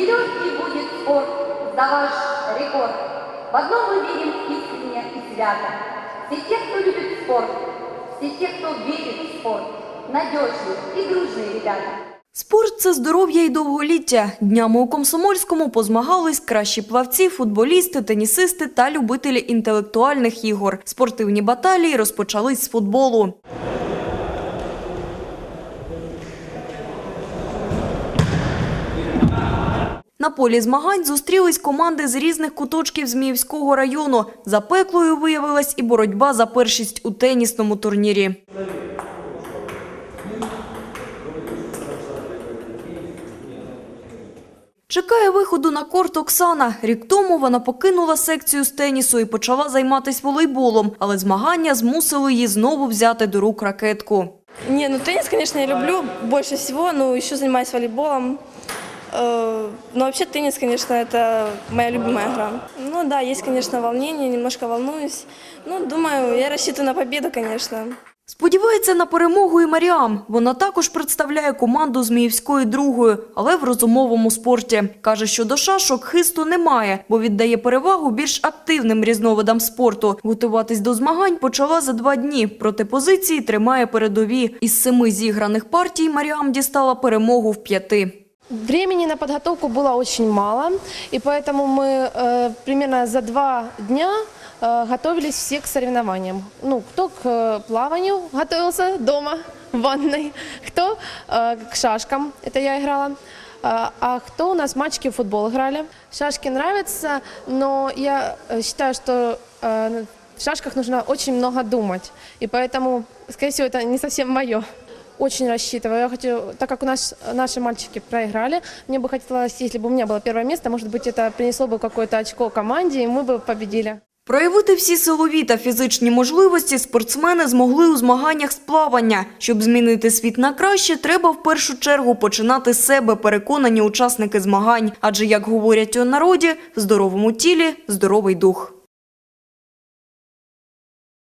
Нелегкий будет спор за ваш рекорд. В одном мы верим искренне и свято. Все те, кто любит спорт, все те, кто верит в спорт, надежные и дружные ребята. Спорт це здоров'я і довголіття. Днями у Комсомольському позмагались кращі плавці, футболісти, тенісисти та любителі інтелектуальних ігор. Спортивні баталії розпочались з футболу. На полі змагань зустрілись команди з різних куточків Зміївського району. Запеклою виявилась і боротьба за першість у тенісному турнірі. Чекає виходу на корт Оксана. Рік тому вона покинула секцію з тенісу і почала займатися волейболом, але змагання змусили її знову взяти до рук ракетку. Не, ну теннис, конечно, я люблю больше всего, но еще занимаюсь волейболом. Э, Но вообще теннис, конечно, это моя любимая игра. Ну да, есть, конечно, волнение, немножко волнуюсь. Ну, думаю, я рассчитываю на победу, конечно. Сподівається на перемогу і Маріам. Вона також представляє команду Зміївської другої, але в розумовому спорті. Каже, що до шашок хисту немає, бо віддає перевагу більш активним різновидам спорту. Готуватись до змагань почала за два дні. Проти позиції тримає передові. Із семи зіграних партій Маріам дістала перемогу в п'яти. Времени на подготовку было очень мало, и поэтому мы э, примерно за два дня э, готовились все к соревнованиям. Ну, кто к э, плаванию готовился дома, в ванной, кто э, к шашкам, это я играла, а а кто у нас мальчики в футбол играли. Шашки нравятся, но я э, считаю, что э, в шашках нужно очень много думать, и поэтому, скорее всего, это не совсем мое. Очень рассчитываю. Я хочу, так как у нас наши мальчики проиграли, мне бы хотелось, если бы у меня было первое место, может быть, это принесло бы какое-то очко команде, и мы бы победили. Проявити всі силові та фізичні можливості спортсмени змогли у змаганнях з плавання. Щоб змінити світ на краще, треба в першу чергу починати з себе, переконані учасники змагань. Адже, як говорять у народі, в здоровому тілі – здоровий дух.